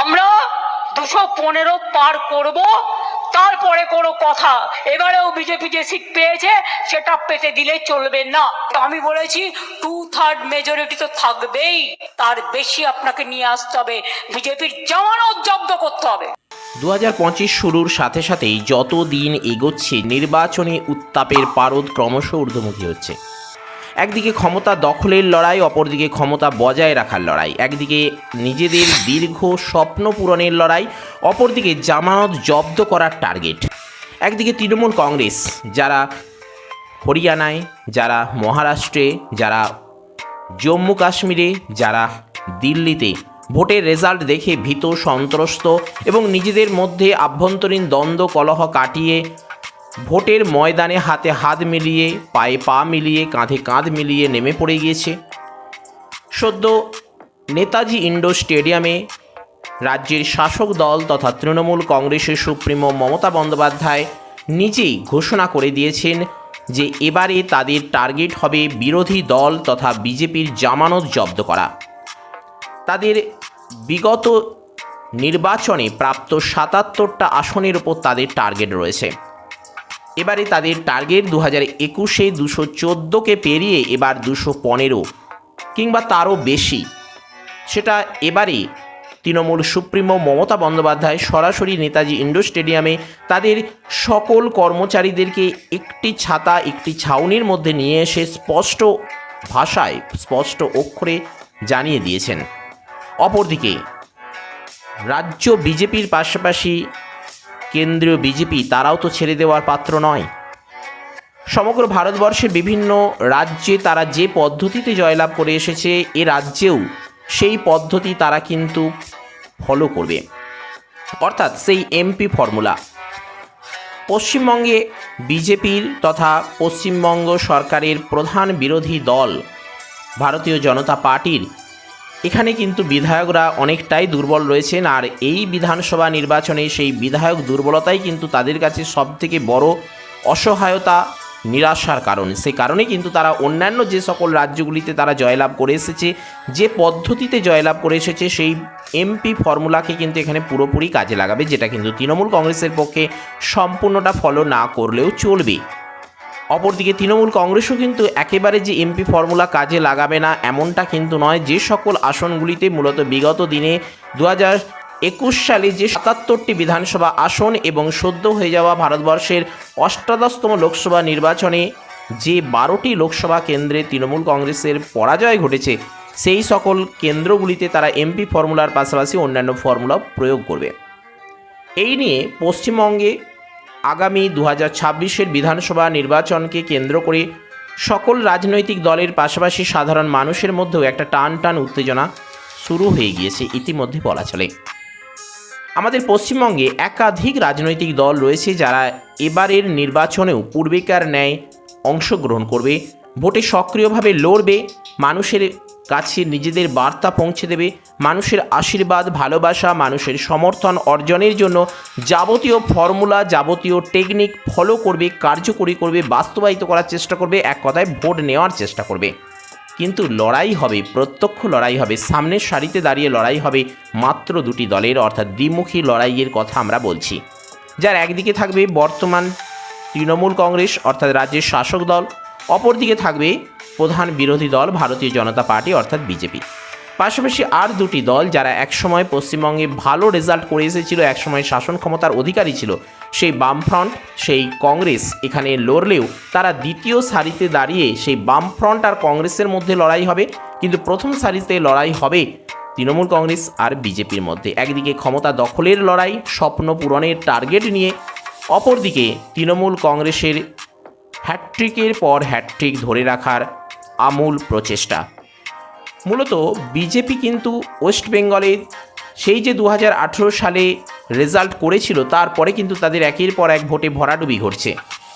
আমরা দুশো পনেরো পার করব, তারপরে কোনো কথা। এবারেও বিজেপি যে সিট পেয়েছে, সেটা পেতে দিলে চলবে না। আমি বলেছি টু থার্ড মেজরিটি তো থাকবেই। তার বেশি আপনাকে নিয়ে আসতে হবে। বিজেপির জামানত জব্দ করতে হবে। দু হাজার পঁচিশ শুরুর সাথে সাথেই যত দিন এগোচ্ছে, নির্বাচনী উত্তাপের পারদ ক্রমশ ঊর্ধ্বমুখী হচ্ছে। একদিকে ক্ষমতা দখলের লড়াই, অপরদিকে ক্ষমতা বজায় রাখার লড়াই। একদিকে নিজেদের দীর্ঘ স্বপ্ন পূরণের লড়াই, অপরদিকে জামানত জব্দ করার টার্গেট। একদিকে তৃণমূল কংগ্রেস, যারা হরিয়ানায়, যারা মহারাষ্ট্রে, যারা জম্মু কাশ্মীরে, যারা দিল্লিতে ভোটের রেজাল্ট দেখে ভীত, সন্ত্রস্ত এবং নিজেদের মধ্যে আভ্যন্তরীণ দ্বন্দ্ব, কলহ কাটিয়ে ভোটের ময়দানে হাতে হাত মিলিয়ে, পায়ে পা মিলিয়ে, কাঁধে কাঁধ মিলিয়ে নেমে পড়ে গিয়েছে। সদ্য নেতাজি ইন্ডোর স্টেডিয়ামে রাজ্যের শাসক দল তথা তৃণমূল কংগ্রেসের সুপ্রিমো মমতা বন্দ্যোপাধ্যায় নিজেই ঘোষণা করে দিয়েছেন যে এবারে তাদের টার্গেট হবে বিরোধী দল তথা বিজেপির জামানত জব্দ করা। তাদের বিগত নির্বাচনে প্রাপ্ত সাতাত্তরটা আসনের ওপর তাদের টার্গেট রয়েছে। এবারে তাদের টার্গেট দু হাজার একুশে দুশো চোদ্দোকে পেরিয়ে এবার দুশো পনেরো, কিংবা তারও বেশি। সেটা এবারে তৃণমূল সুপ্রিমো মমতা বন্দ্যোপাধ্যায় সরাসরি নেতাজি ইন্ডোর স্টেডিয়ামে তাদের সকল কর্মচারীদেরকে একটি ছাতা, একটি ছাউনির মধ্যে নিয়ে এসে স্পষ্ট ভাষায়, স্পষ্ট অক্ষরে জানিয়ে দিয়েছেন। অপরদিকে, রাজ্য বিজেপির পাশাপাশি কেন্দ্রীয় বিজেপি, তারাও তো ছেড়ে দেওয়ার পাত্র নয়। সমগ্র ভারতবর্ষের বিভিন্ন রাজ্যে তারা যে পদ্ধতিতে জয়লাভ করে এসেছে, এ রাজ্যেও সেই পদ্ধতি তারা কিন্তু ফলো করবে। অর্থাৎ সেই এমপি ফর্মুলা পশ্চিমবঙ্গে বিজেপির তথা পশ্চিমবঙ্গ সরকারের প্রধান বিরোধী দল ভারতীয় জনতা পার্টির এখানে কিন্তু বিধায়করা অনেকটাই দুর্বল রয়েছেন, আর এই বিধানসভা নির্বাচনে সেই বিধায়ক দুর্বলতাই কিন্তু তাদের কাছে সবথেকে বড় অসহায়তা, নিরাশার কারণ। সে কারণে কিন্তু তারা অন্যান্য যে সকল রাজ্যগুলিতে তারা জয়লাভ করে এসেছে, যে পদ্ধতিতে জয়লাভ করে এসেছে, সেই এমপি ফর্মুলাকে কিন্তু এখানে পুরোপুরি কাজে লাগাবে, যেটা কিন্তু তৃণমূল কংগ্রেসের পক্ষে সম্পূর্ণটা ফলো না করলেও চলবে। অপরদিকে তৃণমূল কংগ্রেসও কিন্তু একেবারে যে এমপি ফর্মুলা কাজে লাগাবে না, এমনটা কিন্তু নয়। যে সকল আসনগুলিতে মূলত বিগত দিনে দু একুশ সালে যে সাতাত্তরটি বিধানসভা আসন এবং সদ্য হয়ে যাওয়া ভারতবর্ষের অষ্টাদশতম লোকসভা নির্বাচনে যে বারোটি লোকসভা কেন্দ্রে তৃণমূল কংগ্রেসের পরাজয় ঘটেছে, সেই সকল কেন্দ্রগুলিতে তারা এমপি ফর্মুলার পাশাপাশি অন্যান্য ফর্মুলা প্রয়োগ করবে। এই নিয়ে পশ্চিমবঙ্গে আগামী দু হাজার বিধানসভা নির্বাচনকে কেন্দ্র করে সকল রাজনৈতিক দলের পাশাপাশি সাধারণ মানুষের মধ্যেও একটা টান টান উত্তেজনা শুরু হয়ে গিয়েছে ইতিমধ্যে বলা চলে। আমাদের পশ্চিমবঙ্গে একাধিক রাজনৈতিক দল রয়েছে যারা এবারের নির্বাচনেও পূর্বেকার ন্যায় অংশগ্রহণ করবে, ভোটে সক্রিয়ভাবে লড়বে, মানুষের কাছে নিজেদের বার্তা পৌঁছে দেবে, মানুষের আশীর্বাদ, ভালোবাসা, মানুষের সমর্থন অর্জনের জন্য যাবতীয় ফর্মুলা, যাবতীয় টেকনিক ফলো করবে, কার্যকরী করবে, বাস্তবায়িত করার চেষ্টা করবে, এক কথায় ভোট নেওয়ার চেষ্টা করবে। কিন্তু লড়াই হবে, প্রত্যক্ষ লড়াই হবে, সামনের সারিতে দাঁড়িয়ে লড়াই হবে মাত্র দুটি দলের, অর্থাৎ দ্বিমুখী লড়াইয়ের কথা আমরা বলছি। যার একদিকে থাকবে বর্তমান তৃণমূল কংগ্রেস, অর্থাৎ রাজ্যের শাসক দল অপরদিকে থাকবে প্রধান বিরোধী দল ভারতীয় জনতা পার্টি অর্থাৎ বিজেপি। পাশাপাশি আর দুটি দল যারা একসময় পশ্চিমবঙ্গে ভালো রেজাল্ট করে এসেছিল, একসময় শাসন ক্ষমতার অধিকারী ছিল, সেই বামফ্রন্ট, সেই কংগ্রেস এখানে লড়লেও তারা দ্বিতীয় সারিতে দাঁড়িয়ে সেই বামফ্রন্ট আর কংগ্রেসের মধ্যে লড়াই হবে, কিন্তু প্রথম সারিতে লড়াই হবে তৃণমূল কংগ্রেস আর বিজেপির মধ্যে। একদিকে ক্ষমতা দখলের লড়াই, স্বপ্ন পূরণের টার্গেট নিয়ে, অপরদিকে তৃণমূল কংগ্রেসের হ্যাট্রিকের পর হ্যাট্রিক ধরে রাখার আমূল প্রচেষ্টা। মূলত বিজেপি কিন্তু ওয়েস্ট বেঙ্গলে সেই যে দু হাজার আঠেরো সালে রেজাল্ট করেছিল, তারপরে কিন্তু তাদের একের পর এক ভোটে ভরাডুবি ঘটছে।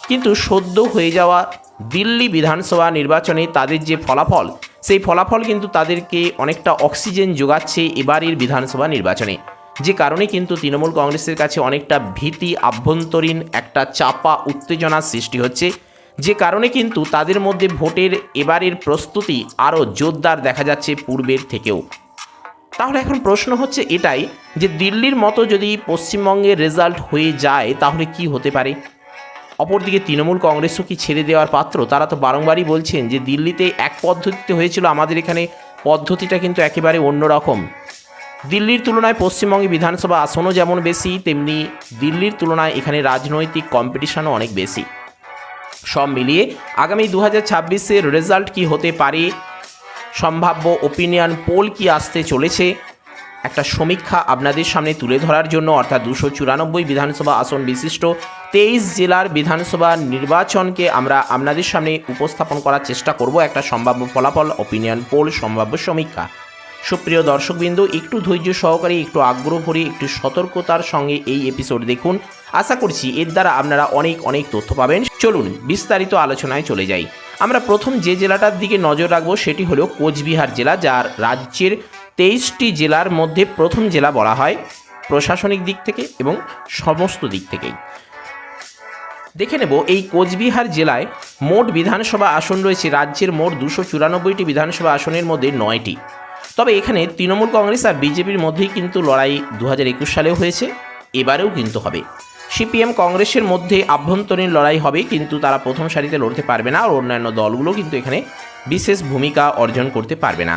কিন্তু সদ্য হয়ে যাওয়া দিল্লি বিধানসভা নির্বাচনে তাদের যে ফলাফল, সেই ফলাফল কিন্তু তাদেরকে অনেকটা অক্সিজেন যোগাচ্ছে এবারের বিধানসভা নির্বাচনে। যে কারণে কিন্তু তৃণমূল কংগ্রেসের কাছে অনেকটা ভীতি, আভ্যন্তরীণ একটা চাপা উত্তেজনার সৃষ্টি হচ্ছে। যে কারণে কিন্তু তাদের মধ্যে ভোটের এবারের প্রস্তুতি আরও জোরদার দেখা যাচ্ছে পূর্বের থেকেও। তাহলে এখন প্রশ্ন হচ্ছে এটাই যে দিল্লির মতো যদি পশ্চিমবঙ্গের রেজাল্ট হয়ে যায় তাহলে কি হতে পারে? অপরদিকে তৃণমূল কংগ্রেসও কি ছেড়ে দেওয়ার পাত্র? তারা তো বারংবারই বলছেন যে দিল্লিতে এক পদ্ধতিতে হয়েছিল আমাদের এখানে পদ্ধতিটা কিন্তু একেবারে অন্যরকম। দিল্লির তুলনায় পশ্চিমবঙ্গে বিধানসভা আসনও যেমন বেশি, তেমনি দিল্লির তুলনায় এখানে রাজনৈতিক কম্পিটিশনও অনেক বেশি। সব মিলিয়ে আগামী দু হাজার ছাব্বিশের রেজাল্ট কী হতে পারে? সম্ভাব্য ওপিনিয়ন পোল কি আসতে চলেছে? একটা সমীক্ষা আপনাদের সামনে তুলে ধরার জন্য, অর্থাৎ দুশো চুরানব্বই বিধানসভা আসন বিশিষ্ট তেইশ জেলার বিধানসভা নির্বাচনকে আমরা আপনাদের সামনে উপস্থাপন করার চেষ্টা করব। একটা সম্ভাব্য ফলাফল ওপিনিয়ন পোল সম্ভাব্য সমীক্ষা। সুপ্রিয় দর্শকবৃন্দ, একটু ধৈর্য সহকারে, একটু আগ্রহ ভরে, একটু সতর্কতার সঙ্গে এই এপিসোড দেখুন। আশা করছি এর দ্বারা আপনারা অনেক অনেক তথ্য পাবেন। চলুন বিস্তারিত আলোচনায় চলে যাই। আমরা প্রথম যে জেলাটার দিকে নজর রাখব, সেটি হলো কোচবিহার জেলা, যার রাজ্যের তেইশটি জেলার মধ্যে প্রথম জেলা বলা হয় প্রশাসনিক দিক থেকে এবং সমস্ত দিক থেকেই। দেখে নেব, এই কোচবিহার জেলায় মোট বিধানসভা আসন রয়েছে, রাজ্যের মোট দুশো চুরানব্বইটি বিধানসভা আসনের মধ্যে নয়টি। তবে এখানে তৃণমূল কংগ্রেস আর বিজেপির মধ্যেই কিন্তু লড়াই দু একুশ সালেও হয়েছে, এবারেও কিন্তু হবে। সিপিএম কংগ্রেসের মধ্যে আভ্যন্তরীণ লড়াই হবে, কিন্তু তারা প্রথম সারিতে লড়তে পারবে না, আর অন্যান্য দলগুলো কিন্তু এখানে বিশেষ ভূমিকা অর্জন করতে পারবে না।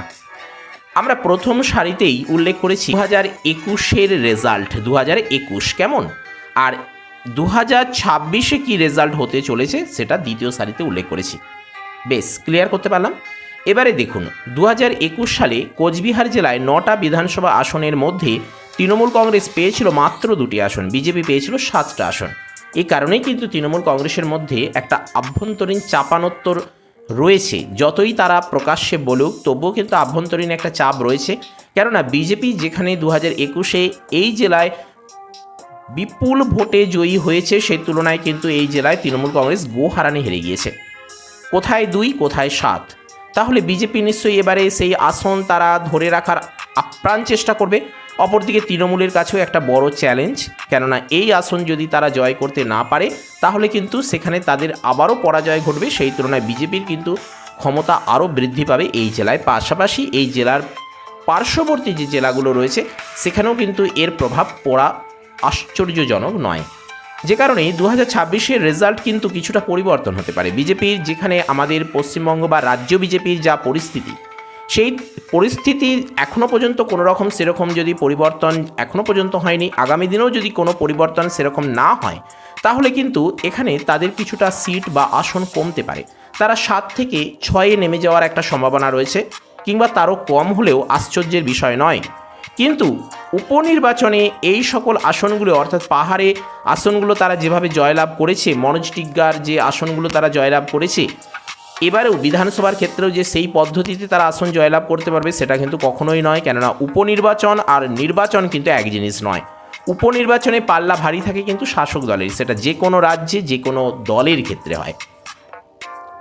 আমরা প্রথম সারিতেই উল্লেখ করেছি দু হাজার একুশের রেজাল্ট দু হাজার একুশ কেমন? আর দু হাজার ছাব্বিশে কী রেজাল্ট হতে চলেছে, সেটা দ্বিতীয় সারিতে উল্লেখ করেছি। বেশ, ক্লিয়ার করতে পারলাম? এবারে দেখুন দু হাজার একুশ সালে কোচবিহার জেলায় নটা বিধানসভা আসনের মধ্যে তৃণমূল কংগ্রেস পেয়েছিল মাত্র দুটি আসন, বিজেপি পেয়েছিল সাতটা আসন। এই কারণেই কিন্তু তৃণমূল কংগ্রেসের মধ্যে একটা আভ্যন্তরীণ চাপানোত্তর রয়েছে। যতই তারা প্রকাশ্যে বলুক, তবুও কিন্তু আভ্যন্তরীণ একটা চাপ রয়েছে। কেননা বিজেপি যেখানে দু হাজার একুশে এই জেলায় বিপুল ভোটে জয়ী হয়েছে সেই তুলনায় কিন্তু এই জেলায় তৃণমূল কংগ্রেস গোহারানি হেরে গিয়েছে। কোথায় দুই, কোথায় সাত? তাহলে বিজেপি নিশ্চয়ই এবারে সেই আসন তারা ধরে রাখার আপ্রাণ চেষ্টা করবে। অপরদিকে তৃণমূলের কাছেও একটা বড় চ্যালেঞ্জ কেননা এই আসন যদি তারা জয় করতে না পারে, তাহলে কিন্তু সেখানে তাদের আবারও পরাজয় ঘটবে। সেই তুলনায় বিজেপির কিন্তু ক্ষমতা আরও বৃদ্ধি পাবে এই জেলায়। পাশাপাশি এই জেলার পার্শ্ববর্তী যে জেলাগুলো রয়েছে, সেখানেও কিন্তু এর প্রভাব পড়া আশ্চর্যজনক নয়। যে কারণে দু হাজার রেজাল্ট কিন্তু কিছুটা পরিবর্তন হতে পারে। বিজেপির যেখানে আমাদের পশ্চিমবঙ্গ বা রাজ্য বিজেপির যা পরিস্থিতি, সেই পরিস্থিতি এখনও পর্যন্ত কোনো রকম সেরকম যদি পরিবর্তন এখনও পর্যন্ত হয়নি, আগামী দিনেও যদি কোনো পরিবর্তন সেরকম না হয়, তাহলে কিন্তু এখানে তাদের কিছুটা সিট বা আসন কমতে পারে। তারা সাত থেকে ছয়ে নেমে যাওয়ার একটা সম্ভাবনা রয়েছে, কিংবা তারও কম হলেও আশ্চর্যের বিষয় নয়। কিন্তু উপনির্বাচনে এই সকল আসনগুলো, অর্থাৎ পাহাড়ে আসনগুলো তারা যেভাবে জয়লাভ করেছে, মনোজ টিগ্গার যে আসনগুলো তারা জয়লাভ করেছে, এবারেও বিধানসভার ক্ষেত্রেও যে সেই পদ্ধতিতে তারা আসন জয়লাভ করতে পারবে সেটা কিন্তু কখনোই নয়। কেননা উপনির্বাচন আর নির্বাচন কিন্তু এক জিনিস নয়। উপনির্বাচনে পাল্লা ভারী থাকে কিন্তু শাসক দলের, সেটা যে কোনো রাজ্যে, যে কোনো দলের ক্ষেত্রে হয়।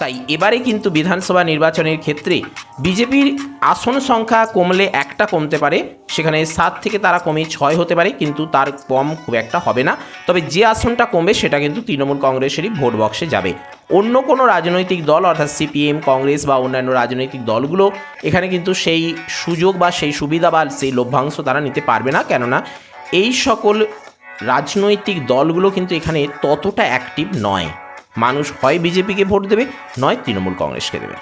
তাই এবারে কিন্তু বিধানসভা নির্বাচনের ক্ষেত্রে বিজেপির আসন সংখ্যা কমলে একটা কমতে পারে, সেখানে সাত থেকে তারা কমে ছয় হতে পারে, কিন্তু তার কম খুব একটা হবে না। তবে যে আসনটা কমবে সেটা কিন্তু তৃণমূল কংগ্রেসেরই ভোট বক্সে যাবে। অন্য কোনো রাজনৈতিক দল, অর্থাৎ সিপিএম, কংগ্রেস বা অন্যান্য রাজনৈতিক দলগুলো এখানে কিন্তু সেই সুযোগ বা সেই সুবিধা বা সেই লভ্যাংশ তারা নিতে পারবে না। কেননা এই সকল রাজনৈতিক দলগুলো কিন্তু এখানে ততটা অ্যাক্টিভ নয়। মানুষ হয় বিজেপিকে ভোট দেবে, নয় তৃণমূল কংগ্রেসকে দেবে।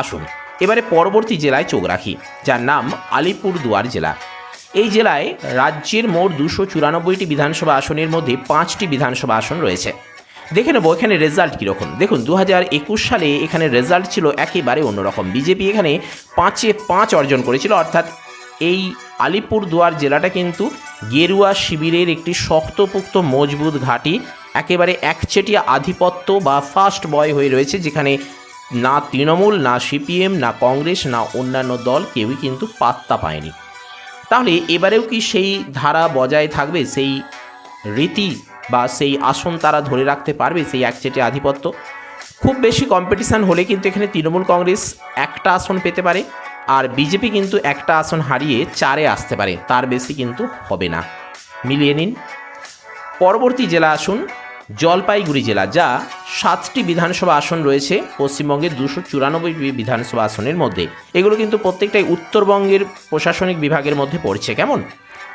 আসুন, এবারে পরবর্তী জেলায় চোখ রাখি, যার নাম আলিপুরদুয়ার জেলা। এই জেলায় রাজ্যের মোট দুশো চুরানব্বইটি বিধানসভা আসনের মধ্যে পাঁচটি বিধানসভা আসন রয়েছে। দেখে নেব এখানে রেজাল্ট কীরকম। দেখুন দু হাজার একুশ সালে এখানে রেজাল্ট ছিল একেবারে অন্যরকম। বিজেপি এখানে পাঁচে পাঁচ অর্জন করেছিল, অর্থাৎ এই আলিপুরদুয়ার জেলাটা কিন্তু গেরুয়া শিবিরের একটি শক্তপোক্ত মজবুত ঘাঁটি একেবারে একচেটিয়া আধিপত্য বা ফার্স্ট বয় হয়ে রয়েছে, যেখানে না তৃণমূল, না সিপিএম না কংগ্রেস, না অন্যান্য দল কেউই কিন্তু পাত্তা পায়নি। তাহলে এবারেও কি সেই ধারা বজায় থাকবে? সেই রীতি বা সেই আসন তারা ধরে রাখতে পারবে, সেই একচেটিয়া আধিপত্য? খুব বেশি কম্পিটিশান হলে কিন্তু এখানে তৃণমূল, কংগ্রেস একটা আসন পেতে পারে, আর বিজেপি কিন্তু একটা আসন হারিয়ে চারে আসতে পারে, তার বেশি কিন্তু হবে না। মিলিয়ে নিন। পরবর্তী জেলা আসুন জলপাইগুড়ি জেলা, যা সাতটি বিধানসভা আসন রয়েছে, পশ্চিমবঙ্গের দুশো চুরানব্বই বিধানসভা আসনের মধ্যে। এগুলো কিন্তু প্রত্যেকটাই উত্তরবঙ্গের প্রশাসনিক বিভাগের মধ্যে পড়ছে, কেমন?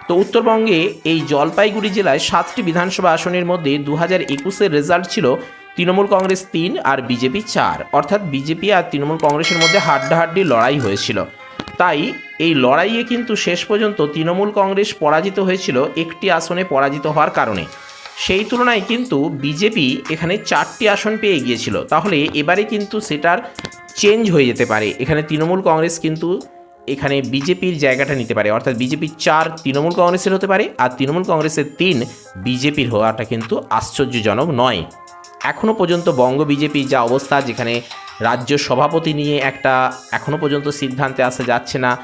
তো উত্তরবঙ্গে এই জলপাইগুড়ি জেলায় সাতটি বিধানসভা আসনের মধ্যে দু হাজার একুশের রেজাল্ট ছিল তৃণমূল কংগ্রেস তিন আর বিজেপি চার। অর্থাৎ বিজেপি আর তৃণমূল কংগ্রেসের মধ্যে হাড্ডাহাড্ডি লড়াই হয়েছিল। তাই এই লড়াইয়ে কিন্তু শেষ পর্যন্ত তৃণমূল কংগ্রেস পরাজিত হয়েছিল একটি আসনে পরাজিত হওয়ার কারণে। সেই তুলনায় কিন্তু বিজেপি এখানে চারটি আসন পেয়ে গিয়েছিল। তাহলে এবারে কিন্তু সেটার চেঞ্জ হয়ে যেতে পারে। এখানে তৃণমূল কংগ্রেস কিন্তু এখানে বিজেপির জায়গাটা নিতে পারে। অর্থাৎ বিজেপির চার তৃণমূল কংগ্রেসের হতে পারে আর তৃণমূল কংগ্রেসের তিন বিজেপির হওয়াটা কিন্তু আশ্চর্যজনক নয়। এখনও পর্যন্ত বঙ্গ বিজেপি যা অবস্থা, যেখানে রাজ্য সভাপতি নিয়ে একটা এখনও পর্যন্ত সিদ্ধান্তে আসা যাচ্ছে না,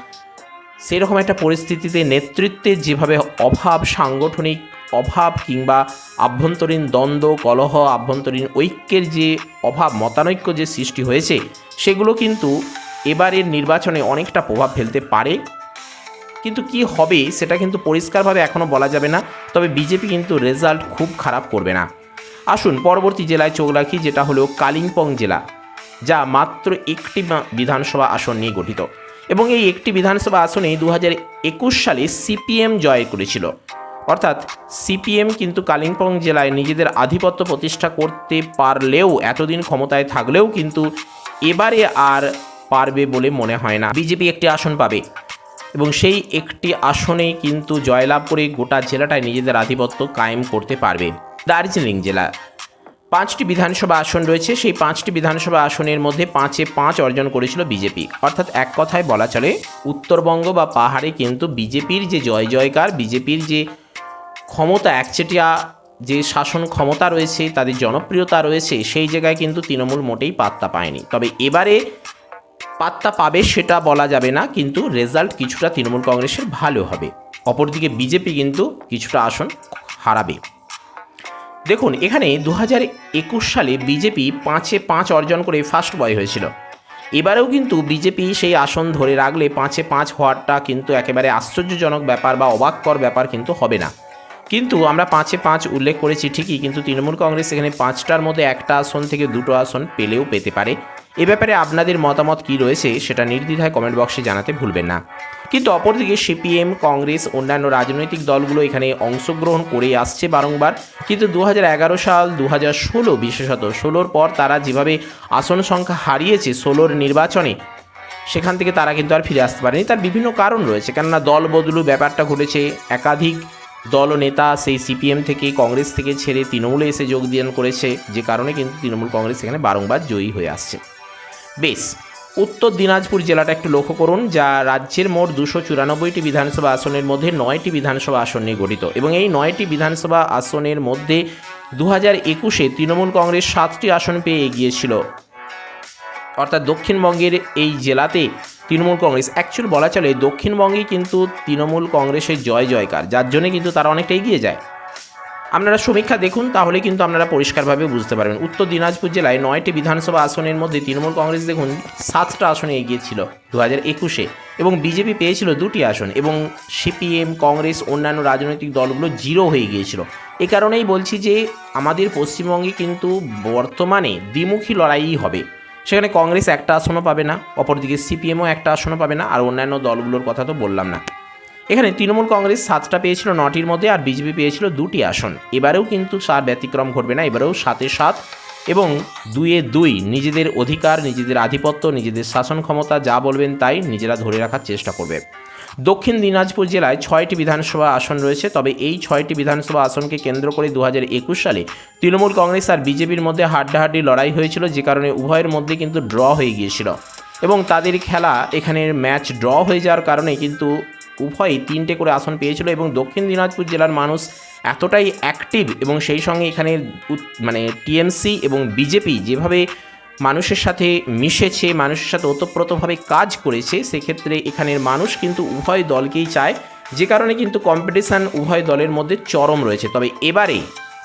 সেরকম একটা পরিস্থিতিতে নেতৃত্বের যেভাবে অভাব সাংগঠনিক অভাব কিংবা আভ্যন্তরীণ দ্বন্দ্ব, কলহ, আভ্যন্তরীণ ঐক্যের যে অভাব, মতানৈক্য যে সৃষ্টি হয়েছে, সেগুলো কিন্তু এবারের নির্বাচনে অনেকটা প্রভাব ফেলতে পারে। কিন্তু কি হবে, সেটা কিন্তু পরিষ্কারভাবে এখনও বলা যাবে না। তবে বিজেপি কিন্তু রেজাল্ট খুব খারাপ করবে না। আসুন পরবর্তী জেলায় চোখ রাখি, যেটা হলো কালিম্পং জেলা, যা মাত্র একটি বিধানসভা আসন নিয়ে গঠিত। এবং এই একটি বিধানসভা আসনে দু হাজার একুশ সালে সিপিএম জয় করেছিল। অর্থাৎ সিপিএম কিন্তু কালিম্পং জেলায় নিজেদের আধিপত্য প্রতিষ্ঠা করতে পারলেও এতদিন ক্ষমতায় থাকলেও কিন্তু এবারে আর পারবে বলে মনে হয় না। বিজেপি একটি আসন পাবে এবং সেই একটি আসনে কিন্তু জয়লাভ করে গোটা জেলাটায় নিজেদের আধিপত্য কায়েম করতে পারবে দার্জিলিং জেলা। পাঁচটি বিধানসভা আসন রয়েছে, সেই পাঁচটি বিধানসভা আসনের মধ্যে পাঁচে পাঁচ অর্জন করেছিল বিজেপি। অর্থাৎ এক কথায় বলা চলে, উত্তরবঙ্গ বা পাহাড়ে কিন্তু বিজেপির যে জয় জয়কার, বিজেপির যে ক্ষমতা, একচেটিয়া যে শাসন ক্ষমতা রয়েছে, তাদের জনপ্রিয়তা রয়েছে, সেই জায়গায় কিন্তু তৃণমূল মোটেই পাত্তা পায়নি। তবে এবারে পাত্তা পাবে সেটা বলা যাবে না, কিন্তু রেজাল্ট কিছুটা তৃণমূল কংগ্রেসের ভালো হবে। অপরদিকে বিজেপি কিন্তু কিছুটা আসন হারাবে। দেখুন, এখানে দু একুশ সালে বিজেপি পাঁচে পাঁচ অর্জন করে ফার্স্ট বয় হয়েছিল। এবারেও কিন্তু বিজেপি সেই আসন ধরে রাখলে পাঁচে পাঁচ হওয়ারটা কিন্তু একেবারে আশ্চর্যজনক ব্যাপার বা অবাককর ব্যাপার কিন্তু হবে না। কিন্তু আমরা পাঁচে পাঁচ উল্লেখ করেছি ঠিকই, কিন্তু তৃণমূল কংগ্রেস এখানে পাঁচটার মধ্যে একটা আসন থেকে দুটো আসন পেলেও পেতে পারে। এ ব্যাপারে আপনাদের মতামত কি রয়েছে সেটা নির্দ্বিধায় কমেন্ট বক্সে জানাতে ভুলবেন না। কিন্তু অপরদিকে সিপিএম, কংগ্রেস, অন্যান্য রাজনৈতিক দলগুলো এখানে অংশগ্রহণ করে আসছে বারংবার। কিন্তু দু হাজার এগারো সাল দু হাজার ষোলো বিশেষত, ষোলোর পর তারা যেভাবে আসন সংখ্যা হারিয়েছে ষোলোর নির্বাচনে, সেখান থেকে তারা কিন্তু আর ফিরে আসতে পারেনি। তার বিভিন্ন কারণ রয়েছে, কেননা দল বদলু ব্যাপারটা ঘটেছে, একাধিক দল নেতা সেই সিপিএম থেকে কংগ্রেস থেকে ছেড়ে তৃণমূলে এসে যোগদান করেছে, যে কারণে কিন্তু তৃণমূল কংগ্রেস এখানে বারংবার জয়ী হয়ে আসছে। বেশ, উত্তর দিনাজপুর জেলাটা একটু লক্ষ্য করুন, যা রাজ্যের মোট দুশো চুরানব্বইটি বিধানসভা আসনের মধ্যে নয়টি বিধানসভা আসন নিয়ে গঠিত। এবং এই নয়টি বিধানসভা আসনের মধ্যে দু হাজার একুশে তৃণমূল কংগ্রেস সাতটি আসন পেয়ে এগিয়েছিল। অর্থাৎ দক্ষিণবঙ্গের এই জেলাতে তৃণমূল কংগ্রেস। অ্যাকচুয়াল বলা চলে, দক্ষিণবঙ্গেই কিন্তু তৃণমূল কংগ্রেসের জয় জয়কার, যার জন্য কিন্তু তারা অনেকটা এগিয়ে যায়। আপনারা সমীক্ষা দেখুন, তাহলে কিন্তু আপনারা পরিষ্কারভাবে বুঝতে পারবেন। উত্তর দিনাজপুর জেলায় নয়টি বিধানসভা আসনের মধ্যে তৃণমূল কংগ্রেস দেখুন, সাতটা আসনে এগিয়েছিল দু হাজার একুশে এবং বিজেপি পেয়েছিল দুটি আসন এবং সিপিএম, কংগ্রেস, অন্যান্য রাজনৈতিক দলগুলো জিরো হয়ে গিয়েছিল। এ কারণেই বলছি যে, আমাদের পশ্চিমবঙ্গে কিন্তু বর্তমানে দ্বিমুখী লড়াইই হবে। সেখানে কংগ্রেস একটা আসনও পাবে না, অপরদিকে সিপিএমও একটা আসনও পাবে না, আর অন্যান্য দলগুলোর কথা তো বললাম না। এখানে তৃণমূল কংগ্রেস সাতটা পেয়েছিল নটির মধ্যে, আর বিজেপি পেয়েছিল দুটি আসন। এবারেও কিন্তু সার ব্যতিক্রম ঘটবে না, এবারেও সাতে সাত এবং দুয়ে দুই। নিজেদের অধিকার, নিজেদের আধিপত্য, নিজেদের শাসন ক্ষমতা, যা বলবেন তাই নিজেরা ধরে রাখার চেষ্টা করবে। দক্ষিণ দিনাজপুর জেলায় ছয়টি বিধানসভা আসন রয়েছে, তবে এই ছয়টি বিধানসভা আসনকে কেন্দ্র করে দু হাজার একুশ সালে তৃণমূল কংগ্রেস আর বিজেপির মধ্যে হাড্ডাহাড্ডি লড়াই হয়েছিল, যে কারণে উভয়ের মধ্যে কিন্তু ড্র হয়ে গিয়েছিল। এবং তাদের খেলা এখানের ম্যাচ ড্র হয়ে যাওয়ার কারণে কিন্তু উভয়ই তিনটে করে আসন পেয়েছিল এবং দক্ষিণ দিনাজপুর জেলার মানুষ এতটাই অ্যাক্টিভ এবং সেই সঙ্গে এখানে মানে টিএমসি এবং বিজেপি যেভাবে মানুষের সাথে মিশেছে, মানুষের সাথে ওতপ্রোতভাবে কাজ করেছে, সেক্ষেত্রে এখানের মানুষ কিন্তু উভয় দলকেই চায়। যে কারণে কিন্তু কম্পিটিশান উভয় দলের মধ্যে চরম রয়েছে। তবে এবারে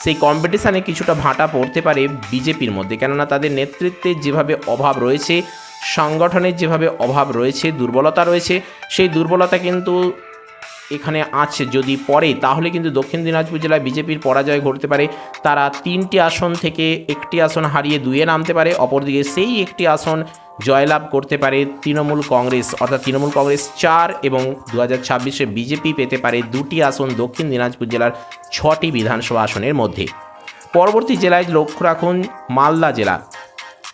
সেই কম্পিটিশানে কিছুটা ভাঁটা পড়তে পারে বিজেপির মধ্যে, কেননা তাদের নেতৃত্বের যেভাবে অভাব রয়েছে, সংগঠনের যেভাবে অভাব রয়েছে, দুর্বলতা রয়েছে, সেই দুর্বলতা কিন্তু এখানে আছে। যদি পড়ে, তাহলে কিন্তু দক্ষিণ দিনাজপুর জেলায় বিজেপির পরাজয় ঘটতে পারে। তারা তিনটি আসন থেকে একটি আসন হারিয়ে দুয়ে নামতে পারে, অপরদিকে সেই একটি আসন জয়লাভ করতে পারে তৃণমূল কংগ্রেস। অর্থাৎ তৃণমূল কংগ্রেস চার এবং দু হাজার ছাব্বিশে বিজেপি পেতে পারে দুটি আসন দক্ষিণ দিনাজপুর জেলার ছটি বিধানসভা আসনের মধ্যে। পরবর্তী জেলায় লক্ষ্য রাখুন মালদা জেলা,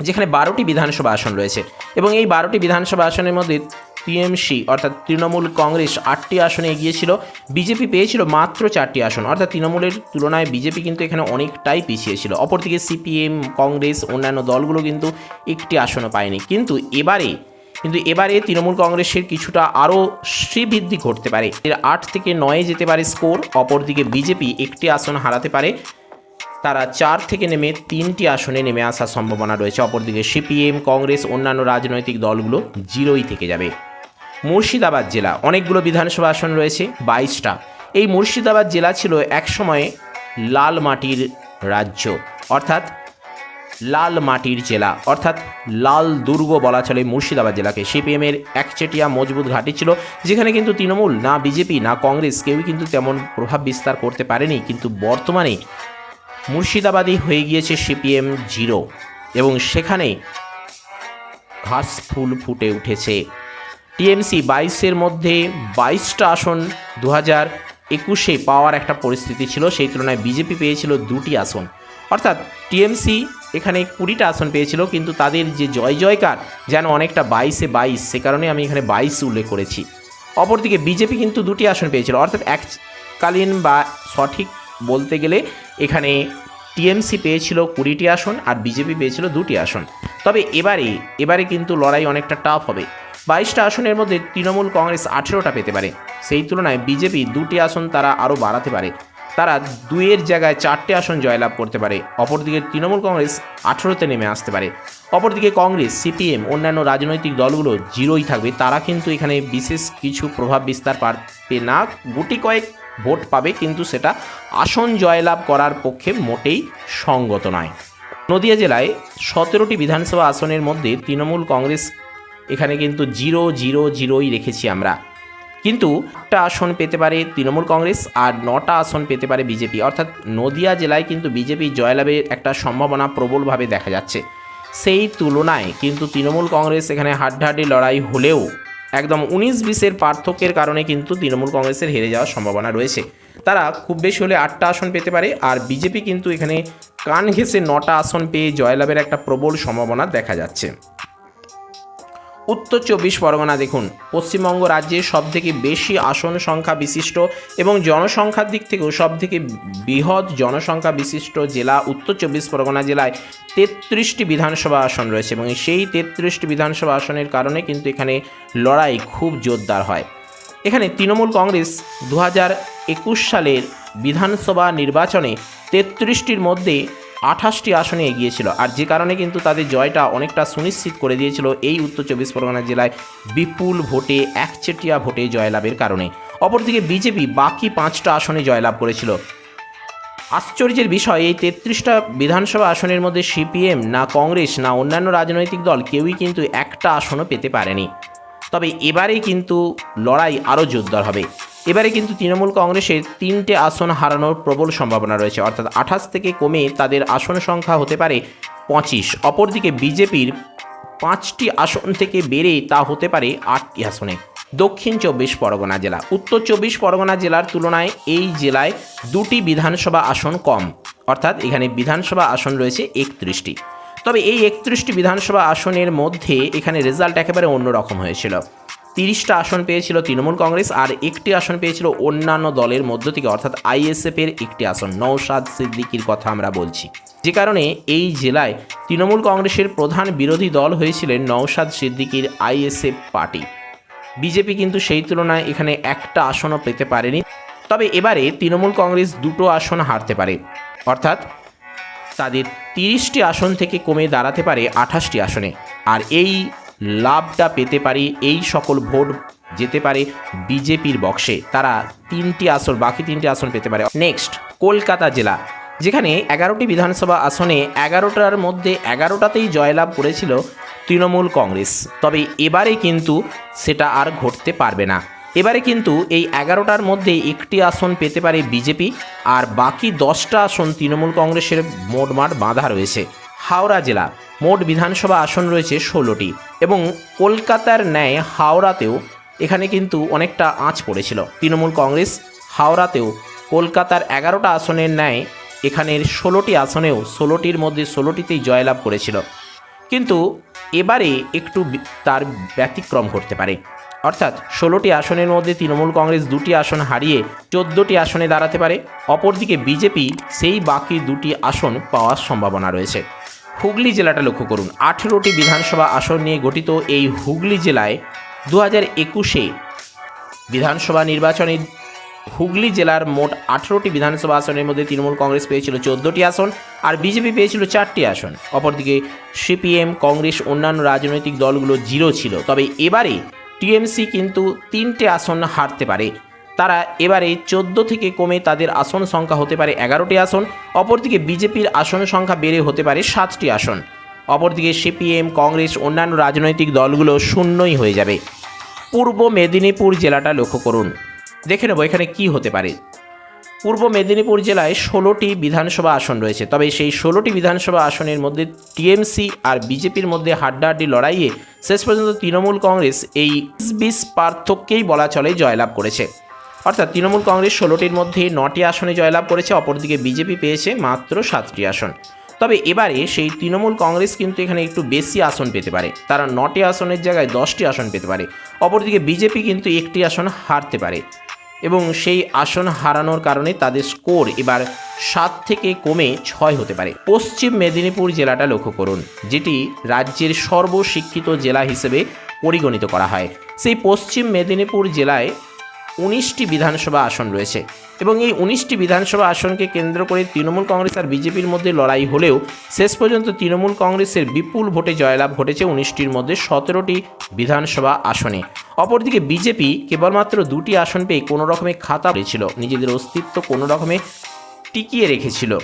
যেখানে বারোটি বিধানসভা আসন রয়েছে। এবং এই বারোটি বিধানসভা আসনের মধ্যে টিএমসি, অর্থাৎ তৃণমূল কংগ্রেস আটটি আসনে এগিয়েছিল। বিজেপি পেয়েছিল মাত্র চারটি আসন। অর্থাৎ তৃণমূলের তুলনায় বিজেপি কিন্তু এখানে অনেকটাই পিছিয়ে ছিল। অপরদিকে সিপিএম, কংগ্রেস, অন্যান্য দলগুলো কিন্তু একটি আসনও পায়নি। কিন্তু এবারে কিন্তু এবারে তৃণমূল কংগ্রেসের কিছুটা আরও শ্রীবৃদ্ধি ঘটতে পারে। এর আট থেকে নয়ে যেতে পারে স্কোর, অপরদিকে বিজেপি একটি আসন হারাতে পারে। তারা চার থেকে নেমে তিনটি আসনে নেমে আসার সম্ভাবনা রয়েছে। অপরদিকে সিপিএম, কংগ্রেস, অন্যান্য রাজনৈতিক দলগুলো জিরোই থেকে যাবে। মুর্শিদাবাদ জেলা। অনেকগুলো বিধানসভা আসন রয়েছে, বাইশটা। এই মুর্শিদাবাদ জেলা ছিল একসময় লাল মাটির রাজ্য, অর্থাৎ লাল মাটির জেলা, অর্থাৎ লাল দুর্গ বলা চলে মুর্শিদাবাদ জেলাকে। সিপিএমের একচেটিয়া মজবুত ঘাঁটি ছিল, যেখানে কিন্তু তৃণমূল, না বিজেপি, না কংগ্রেস কেউই কিন্তু তেমন প্রভাব বিস্তার করতে পারেনি। কিন্তু বর্তমানে মুর্শিদাবাদই হয়ে গিয়েছে সিপিএম জিরো এবং সেখানে ঘাস ফুল ফুটে উঠেছে। টিএমসি বাইশের মধ্যে বাইশটা আসন দু হাজার একুশে পাওয়ার একটা পরিস্থিতি ছিল। সেই তুলনায় বিজেপি পেয়েছিল দুটি আসন। অর্থাৎ টিএমসি এখানে কুড়িটা আসন পেয়েছিল, কিন্তু তাদের যে জয় জয়কার যেন অনেকটা বাইশে বাইশ, সে কারণে আমি এখানে বাইশ উল্লেখ করেছি। অপরদিকে বিজেপি কিন্তু দুটি আসন পেয়েছিল। অর্থাৎ এককালীন বা সঠিক বলতে গেলে এখানে টিএমসি পেয়েছিল কুড়িটি আসন আর বিজেপি পেয়েছিল দুটি আসন। তবে এবারে এবারে কিন্তু লড়াই অনেকটা টাফ হবে। বাইশটা আসনের মধ্যে তৃণমূল কংগ্রেস আঠেরোটা পেতে পারে। সেই তুলনায় বিজেপি দুটি আসন তারা আরও বাড়াতে পারে। তারা দুইয়ের জায়গায় চারটে আসন জয়লাভ করতে পারে। অপরদিকে তৃণমূল কংগ্রেস আঠেরোতে নেমে আসতে পারে। অপরদিকে কংগ্রেস, সিপিএম, অন্যান্য রাজনৈতিক দলগুলো জিরোই থাকবে। তারা কিন্তু এখানে বিশেষ কিছু প্রভাব বিস্তার পারবে না, গুটি কয়েক ভোট পাবে, কিন্তু সেটা আসন জয়লাভ করার পক্ষে মোটেই সঙ্গত নয়। নদিয়া জেলায় সতেরোটি বিধানসভা আসনের মধ্যে তৃণমূল কংগ্রেস এখানে কিন্তু জিরো জিরো, জিরোই রেখেছি আমরা। কিন্তু একটা আসন পেতে পারে তৃণমূল কংগ্রেস আর নটা আসন পেতে পারে বিজেপি। অর্থাৎ নদিয়া জেলায় কিন্তু বিজেপি জয়লাভের একটা সম্ভাবনা প্রবলভাবে দেখা যাচ্ছে। সেই তুলনায় কিন্তু তৃণমূল কংগ্রেস এখানে হাড্ডাহাড্ডি লড়াই হলেও একদম উনিশ বিশের পার্থক্যের কারণে কিন্তু তৃণমূল কংগ্রেসের হেরে যাওয়ার সম্ভাবনা রয়েছে। তারা খুব বেশি হলে আটটা আসন পেতে পারে, আর বিজেপি কিন্তু এখানে কান ঘেঁষে নটা আসন পেয়ে জয়লাভের একটা প্রবল সম্ভাবনা দেখা যাচ্ছে। উত্তর চব্বিশ পরগনা দেখুন। পশ্চিমবঙ্গ রাজ্যে সবথেকে বেশি আসন সংখ্যা বিশিষ্ট এবং জনসংখ্যার দিক থেকেও সবথেকে বৃহৎ জনসংখ্যা বিশিষ্ট জেলা উত্তর চব্বিশ পরগনা জেলায় তেত্রিশটি বিধানসভা আসন রয়েছে এবং সেই তেত্রিশটি বিধানসভা আসনের কারণে কিন্তু এখানে লড়াই খুব জোরদার হয়। এখানে তৃণমূল কংগ্রেস দু একুশ সালের বিধানসভা নির্বাচনে তেত্রিশটির মধ্যে আঠাশটি আসনে এগিয়েছিল। আর যে কারণে কিন্তু তাদের জয়টা অনেকটা সুনিশ্চিত করে দিয়েছিল এই উত্তর চব্বিশ পরগনা জেলায় বিপুল ভোটে, একচেটিয়া ভোটে জয়লাভের কারণে। অপরদিকে বিজেপি বাকি পাঁচটা আসনে জয়লাভ করেছিল। আশ্চর্যের বিষয়, এই তেত্রিশটা বিধানসভা আসনের মধ্যে সিপিএম, না কংগ্রেস, না অন্যান্য রাজনৈতিক দল কেউই কিন্তু একটা আসনও পেতে পারেনি। তবে এবারে কিন্তু লড়াই আরও জোরদার হবে। এবারে কিন্তু তৃণমূল কংগ্রেসের তিনটে আসন হারানোর প্রবল সম্ভাবনা রয়েছে। অর্থাৎ আঠাশ থেকে কমে তাদের আসন সংখ্যা হতে পারে পঁচিশ। অপরদিকে বিজেপির পাঁচটি আসন থেকে বেড়ে তা হতে পারে আটটি আসনে। দক্ষিণ চব্বিশ পরগনা জেলা। উত্তর চব্বিশ পরগনা জেলার তুলনায় এই জেলায় দুটি বিধানসভা আসন কম। অর্থাৎ এখানে বিধানসভা আসন রয়েছে একত্রিশটি। তবে এই একত্রিশটি বিধানসভা আসনের মধ্যে এখানে রেজাল্ট একেবারে অন্যরকম হয়েছিল। তিরিশটা আসন পেয়েছিল তৃণমূল কংগ্রেস আর একটি আসন পেয়েছিল অন্যান্য দলের মধ্য থেকে, অর্থাৎ আইএসএফ এর একটি আসন। নৌসাদ সিদ্দিকির কথা আমরা বলছি। যে কারণে এই জেলায় তৃণমূল কংগ্রেসের প্রধান বিরোধী দল হয়েছিলেন নৌসাদ সিদ্দিকির আইএসএফ পার্টি। বিজেপি কিন্তু সেই তুলনায় এখানে একটা আসনও পেতে পারেনি। তবে এবারে তৃণমূল কংগ্রেস দুটো আসন হারতে পারে। অর্থাৎ তাদের তিরিশটি আসন থেকে কমে দাঁড়াতে পারে আঠাশটি আসনে। আর এই লাভটা পেতে পারে এই সকল ভোট যেতে পারে বিজেপির বক্সে। তারা তিনটি আসন, বাকি তিনটি আসন পেতে পারে। নেক্সট কলকাতা জেলা। যেখানে এগারোটি বিধানসভা আসনে এগারোটার মধ্যে এগারোটাতেই জয়লাভ করেছিল তৃণমূল কংগ্রেস। তবে এবারে কিন্তু সেটা আর ঘটতে পারবে না। এবারে কিন্তু এই এগারোটার মধ্যে একটি আসন পেতে পারে বিজেপি আর বাকি দশটা আসন তৃণমূল কংগ্রেসের মোটমাট বাঁধা রয়েছে। হাওড়া জেলা মোট বিধানসভা আসন রয়েছে ষোলোটি এবং কলকাতার ন্যায় হাওড়াতেও এখানে কিন্তু অনেকটা আঁচ পড়েছিল। তৃণমূল কংগ্রেস হাওড়াতেও কলকাতার এগারোটা আসনের ন্যায় এখানের ষোলোটি আসনেও ষোলোটির মধ্যে ষোলোটিতেই জয়লাভ করেছিল। কিন্তু এবারে একটু তার ব্যতিক্রম করতে পারে। অর্থাৎ ষোলোটি আসনের মধ্যে তৃণমূল কংগ্রেস দুটি আসন হারিয়ে চোদ্দোটি আসনে দাঁড়াতে পারে। অপরদিকে বিজেপি সেই বাকি দুটি আসন পাওয়ার সম্ভাবনা রয়েছে। হুগলি জেলাটা লক্ষ্য করুন। আঠেরোটি বিধানসভা আসন নিয়ে গঠিত এই হুগলি জেলায় দু হাজার একুশে বিধানসভা নির্বাচনে হুগলি জেলার মোট আঠেরোটি বিধানসভা আসনের মধ্যে তৃণমূল কংগ্রেস পেয়েছিল চোদ্দোটি আসন আর বিজেপি পেয়েছিল চারটি আসন। অপরদিকে সিপিএম, কংগ্রেস, অন্যান্য রাজনৈতিক দলগুলো জিরো ছিল। তবে এবারে টিএমসি কিন্তু তিনটে আসন হারতে পারে। তারা এবারে চোদ্দ থেকে কমে তাদের আসন সংখ্যা হতে পারে এগারোটি আসন, অপরদিকে বিজেপির আসন সংখ্যা বেড়ে হতে পারে সাতটি আসন। অপরদিকে সিপিএম, কংগ্রেস, অন্যান্য রাজনৈতিক দলগুলো শূন্যই হয়ে যাবে। পূর্ব মেদিনীপুর জেলাটা লক্ষ্য করুন। দেখে নেব এখানে কি হতে পারে। পূর্ব মেদিনীপুর জেলায় ষোলোটি বিধানসভা আসন রয়েছে, তবে সেই ষোলোটি বিধানসভা আসনের মধ্যে টিএমসি আর বিজেপির মধ্যে হাড্ডাহাড্ডি লড়াইয়ে শেষ পর্যন্ত তৃণমূল কংগ্রেস এই বিশ পার্থক্যেই বলা চলে জয়লাভ করেছে। অর্থাৎ তৃণমূল কংগ্রেস ষোলোটির মধ্যে নটি আসনে জয়লাভ করেছে, অপরদিকে বিজেপি পেয়েছে মাত্র সাতটি আসন। তবে এবারে সেই তৃণমূল কংগ্রেস কিন্তু এখানে একটু বেশি আসন পেতে পারে। তারা নটি আসনের জায়গায় দশটি আসন পেতে পারে। অপরদিকে বিজেপি কিন্তু একটি আসন হারতে পারে এবং সেই আসন হারানোর কারণে তাদের স্কোর এবার সাত থেকে কমে ছয় হতে পারে। পশ্চিম মেদিনীপুর জেলাটা লক্ষ্য করুন, যেটি রাজ্যের সর্বশিক্ষিত জেলা হিসেবে পরিগণিত করা হয়। সেই পশ্চিম মেদিনীপুর জেলায় উনিশটি বিধানসভা আসন রয়েছে এবং এই উনিশটি বিধানসভা আসনকে কেন্দ্র করে তৃণমূল কংগ্রেস আর বিজেপির মধ্যে লড়াই হলেও শেষ পর্যন্ত তৃণমূল কংগ্রেসের বিপুল ভোটে জয়লাভ ঘটেছে উনিশটির মধ্যে সতেরোটি বিধানসভা আসনে। অপরদিকে বিজেপি কেবলমাত্র দুটি আসন পেয়ে কোনো রকমে খাতা পেয়েছিল নিজেদের অস্তিত্ব কোনো রকমে টিকিয়ে রেখেছিল।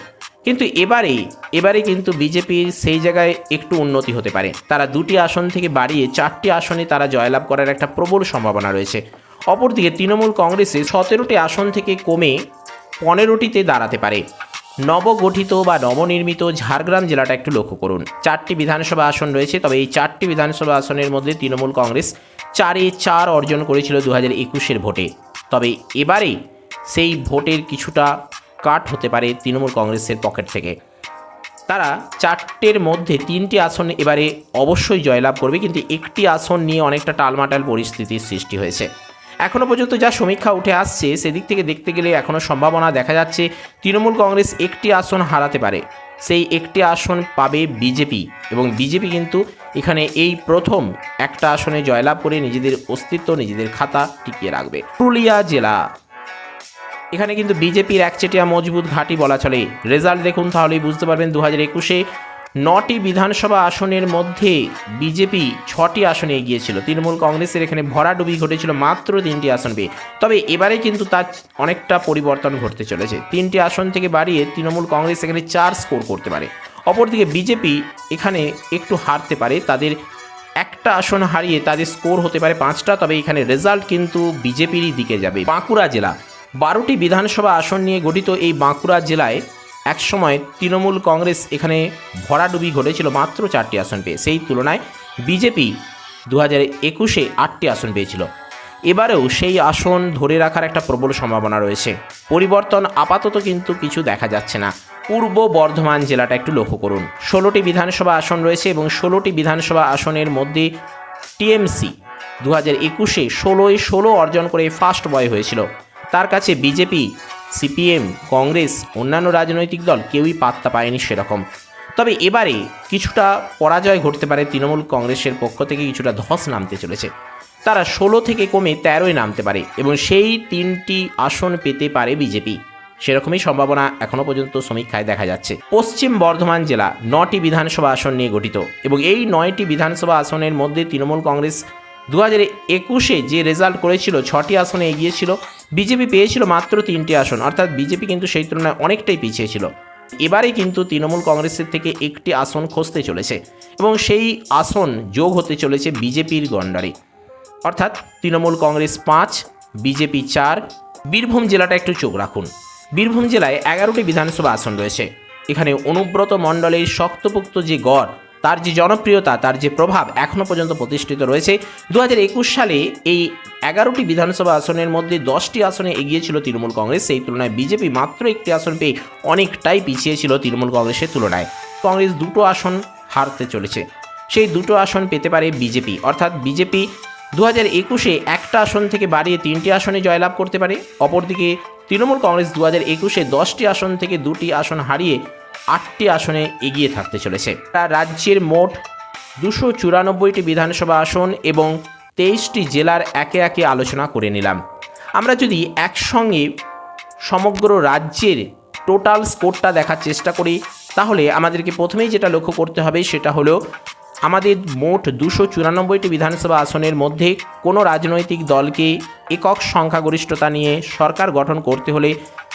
কিন্তু এবারে এবারে কিন্তু বিজেপির সেই জায়গায় একটু উন্নতি হতে পারে। তারা দুটি আসন থেকে বাড়িয়ে চারটি আসনে তারা জয়লাভ করার একটা প্রবল সম্ভাবনা রয়েছে। অপরদিকে তৃণমূল কংগ্রেসে সতেরোটি আসন থেকে কমে পনেরোটিতে দাঁড়াতে পারে। নবগঠিত বা নবনির্মিত ঝাড়গ্রাম জেলাটা একটু লক্ষ্য করুন। চারটি বিধানসভা আসন রয়েছে, তবে এই চারটি বিধানসভা আসনের মধ্যে তৃণমূল কংগ্রেস চারে চার অর্জন করেছিল দু হাজার একুশের ভোটে। তবে এবারে সেই ভোটের কিছুটা কাট হতে পারে তৃণমূল কংগ্রেসের পকেট থেকে। তারা চারটের মধ্যে তিনটি আসন এবারে অবশ্যই জয়লাভ করবে, কিন্তু একটি আসন নিয়ে অনেকটা টালমাটাল পরিস্থিতির সৃষ্টি হয়েছে। এখনও পর্যন্ত যা সমীক্ষা উঠে আসছে, সেদিক থেকে দেখতে গেলে এখনও সম্ভাবনা দেখা যাচ্ছে তৃণমূল কংগ্রেস একটি আসন হারাতে পারে। সেই একটি আসন পাবে বিজেপি এবং বিজেপি কিন্তু এখানে এই প্রথম একটা আসনে জয়লাভ করে নিজেদের অস্তিত্ব, নিজেদের খাতা টিকিয়ে রাখবে। পুরুলিয়া জেলা। এখানে কিন্তু বিজেপির একচেটিয়া মজবুত ঘাঁটি বলা চলে। রেজাল্ট দেখুন তাহলেই বুঝতে পারবেন দু হাজার একুশে নটি বিধানসভা আসনের মধ্যে বিজেপি ছটি আসনে এগিয়েছিল। তৃণমূল কংগ্রেসের এখানে ভরাডুবি ঘটেছিল মাত্র তিনটি আসন পেয়ে। তবে এবারে কিন্তু তার অনেকটা পরিবর্তন ঘটতে চলেছে। তিনটি আসন থেকে বাড়িয়ে তৃণমূল কংগ্রেস এখানে চার স্কোর করতে পারে। অপরদিকে বিজেপি এখানে একটু হারতে পারে। তাদের একটা আসন হারিয়ে তাদের স্কোর হতে পারে পাঁচটা। তবে এখানে রেজাল্ট কিন্তু বিজেপিরই দিকে যাবে। বাঁকুড়া জেলা বারোটি বিধানসভা আসন নিয়ে গঠিত এই বাঁকুড়া জেলায় একসময় তৃণমূল কংগ্রেস এখানে ভরাডুবি ঘটেছিল মাত্র চারটি আসন পেয়ে। সেই তুলনায় বিজেপি দু হাজার একুশে আটটি আসন পেয়েছিল। এবারেও সেই আসন ধরে রাখার একটা প্রবল সম্ভাবনা রয়েছে। পরিবর্তন আপাতত কিন্তু কিছু দেখা যাচ্ছে না। পূর্ব বর্ধমান জেলাটা একটু লক্ষ্য করুন। ষোলোটি বিধানসভা আসন রয়েছে এবং ষোলোটি বিধানসভা আসনের মধ্যে টিএমসি দু হাজার একুশে ষোলোয় ষোলো অর্জন করে ফার্স্ট বয় হয়েছিল। তার কাছে বিজেপি সিপিএম, কংগ্রেস, অন্যান্য রাজনৈতিক দল কেউই পাত্তা পায়নি সেরকম। তবে এবারে কিছুটা পরাজয় ঘটতে পারে তৃণমূল কংগ্রেসের পক্ষ থেকে কিছুটা ধস নামতে চলেছে। তারা ষোলো থেকে কমে তেরোয় নামতে পারে এবং সেই তিনটি আসন পেতে পারে বিজেপি। সেরকমই সম্ভাবনা এখনও পর্যন্ত সমীক্ষায় দেখা যাচ্ছে। পশ্চিম বর্ধমান জেলা নটি বিধানসভা আসন নিয়ে গঠিত এবং এই নয়টি বিধানসভা আসনের মধ্যে তৃণমূল কংগ্রেস দু হাজার একুশে যে রেজাল্ট করেছিল, ছটি আসনে এগিয়েছিল। বিজেপি পেয়েছিল মাত্র তিনটি আসন, অর্থাৎ বিজেপি কিন্তু সেই তুলনায় অনেকটাই পিছিয়ে ছিল। এবারে কিন্তু তৃণমূল কংগ্রেসের থেকে একটি আসন খসতে চলেছে এবং সেই আসন যোগ হতে চলেছে বিজেপির গণ্ডারে। অর্থাৎ তৃণমূল কংগ্রেস পাঁচ, বিজেপি চার, বীরভূম জেলাটা একটু চোখ রাখুন। বীরভূম জেলায় এগারোটি বিধানসভা আসন রয়েছে। এখানে অনুব্রত মণ্ডলের শক্তপোক্ত যে গড় তার যে জনপ্রিয়তা, তার যে প্রভাব এখনও পর্যন্ত প্রতিষ্ঠিত রয়েছে। দু হাজার একুশ সালে এই এগারোটি বিধানসভা আসনের মধ্যে দশটি আসনে এগিয়ে ছিল তৃণমূল কংগ্রেস। সেই তুলনায় বিজেপি মাত্র একটি আসন পেয়ে অনেকটাই পিছিয়ে ছিল তৃণমূল কংগ্রেসের তুলনায়। কংগ্রেস দুটো আসন হারতে চলেছে। সেই দুটো আসন পেতে পারে বিজেপি। অর্থাৎ বিজেপি দু হাজার একুশে একটা আসন থেকে বাড়িয়ে তিনটি আসনে জয়লাভ করতে পারে। অপরদিকে তৃণমূল কংগ্রেস দু হাজার একুশে দশটি আসন থেকে দুটি আসন হারিয়ে আটটি আসনে এগিয়ে থাকতে চলেছে। তা রাজ্যের মোট দুশো চুরানব্বইটি বিধানসভা আসন এবং তেইশটি জেলার একে একে আলোচনা করে নিলাম। আমরা যদি একসঙ্গে সমগ্র রাজ্যের টোটাল স্কোরটা দেখার চেষ্টা করি, তাহলে আমাদেরকে প্রথমেই যেটা লক্ষ্য করতে হবে সেটা হলো আমাদের মোট দুশো চুরানব্বইটি বিধানসভা আসনের মধ্যে কোনো রাজনৈতিক দলকে একক সংখ্যাগরিষ্ঠতা নিয়ে সরকার গঠন করতে হলে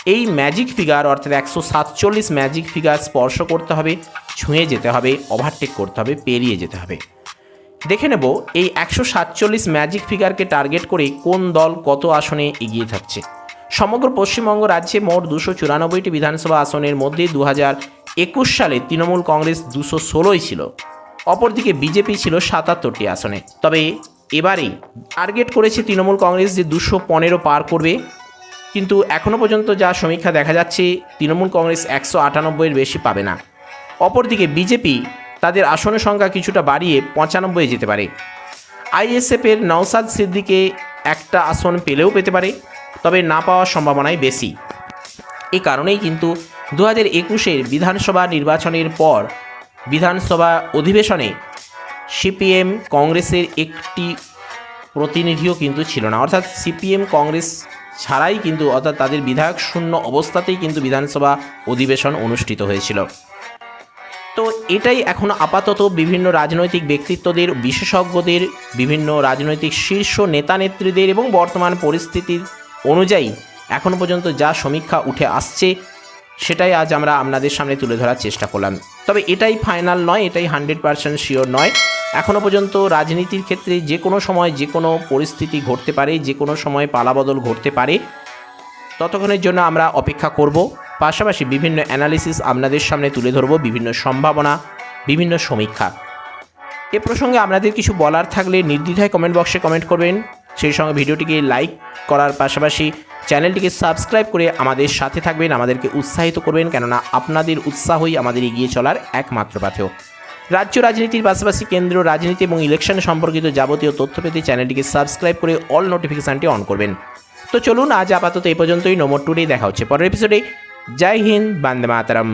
এই ম্যাজিক ফিগার অর্থাৎ একশো সাতচল্লিশ ম্যাজিক ফিগার স্পর্শ করতে হবে, ছুঁয়ে যেতে হবে ওভারটেক করতে হবে, পেরিয়ে যেতে হবে। দেখে নেব এই একশো সাতচল্লিশ ম্যাজিক ফিগারকে টার্গেট করে কোন দল কত আসনে এগিয়ে থাকছে। সমগ্র পশ্চিমবঙ্গ রাজ্যে মোট দুশো চুরানব্বইটি বিধানসভা আসনের মধ্যে দু একুশ সালে তৃণমূল কংগ্রেস দুশো ষোলোই ছিল। অপরদিকে বিজেপি ছিল সাতাত্তরটি আসনে। তবে এবারেই টার্গেট করেছে তৃণমূল কংগ্রেস যে দুশো পনেরো পার করবে। কিন্তু এখনও পর্যন্ত যা সমীক্ষা দেখা যাচ্ছে, তৃণমূল কংগ্রেস একশো আটানব্বইয়ের বেশি পাবে না। অপরদিকে বিজেপি তাদের আসনের সংখ্যা কিছুটা বাড়িয়ে পঁচানব্বই যেতে পারে। আইএসএফের নওসাদ সিদ্দিকে একটা আসন পেলেও পেতে পারে, তবে না পাওয়ার সম্ভাবনাই বেশি। এ কারণেই কিন্তু দু হাজার একুশের বিধানসভা নির্বাচনের পর বিধানসভা অধিবেশনে সিপিএম কংগ্রেসের একটি প্রতিনিধিও কিন্তু ছিল না। অর্থাৎ সিপিএম কংগ্রেস ছাড়াই কিন্তু, অর্থাৎ তাদের বিধায়ক শূন্য অবস্থাতেই কিন্তু বিধানসভা অধিবেশন অনুষ্ঠিত হয়েছিল। তো এটাই এখন আপাতত বিভিন্ন রাজনৈতিক ব্যক্তিত্বদের, বিশেষজ্ঞদের, বিভিন্ন রাজনৈতিক শীর্ষ নেতা নেত্রীদের এবং বর্তমান পরিস্থিতির অনুযায়ী এখন পর্যন্ত যা সমীক্ষা উঠে আসছে সেটাই আজ আমরা আপনাদের সামনে তুলে ধরার চেষ্টা করলাম। তবে এটাই ফাইনাল নয়, এটাই হান্ড্রেড পার্সেন্ট শিওর নয়। এখনও পর্যন্ত রাজনীতির ক্ষেত্রে যে কোনো সময়, যে কোনো পরিস্থিতি ঘটতে পারে, যে কোনো সময় পালাবদল ঘটতে পারে। ততক্ষণের জন্য আমরা অপেক্ষা করব। পাশাপাশি বিভিন্ন অ্যানালিসিস আপনাদের সামনে তুলে ধরব, বিভিন্ন সম্ভাবনা, বিভিন্ন সমীক্ষা। এ প্রসঙ্গে আপনাদের কিছু বলার থাকলে নির্দ্বিধায় কমেন্ট বক্সে কমেন্ট করবেন। সেই সঙ্গে ভিডিওটিকে লাইক করার পাশাপাশি চ্যানেলটিকে সাবস্ক্রাইব করে আমাদের সাথে থাকবেন, আমাদেরকে উৎসাহিত করবেন, কেননা আপনাদের উৎসাহই আমাদের এগিয়ে চলার একমাত্র পাথেয়। রাজ্য রাজনীতির পাশাপাশি কেন্দ্র রাজনীতি এবং ইলেকশন সম্পর্কিত যাবতীয় তথ্য পেতে চ্যানেলটিকে সাবস্ক্রাইব করে অল নোটিফিকেশানটি অন করবেন। তো চলুন আজ আপাতত এই পর্যন্তই। নম্বর টুডে দেখা হচ্ছে পরের এপিসোডে জয় হিন্দ, বান্দে মাতারাম।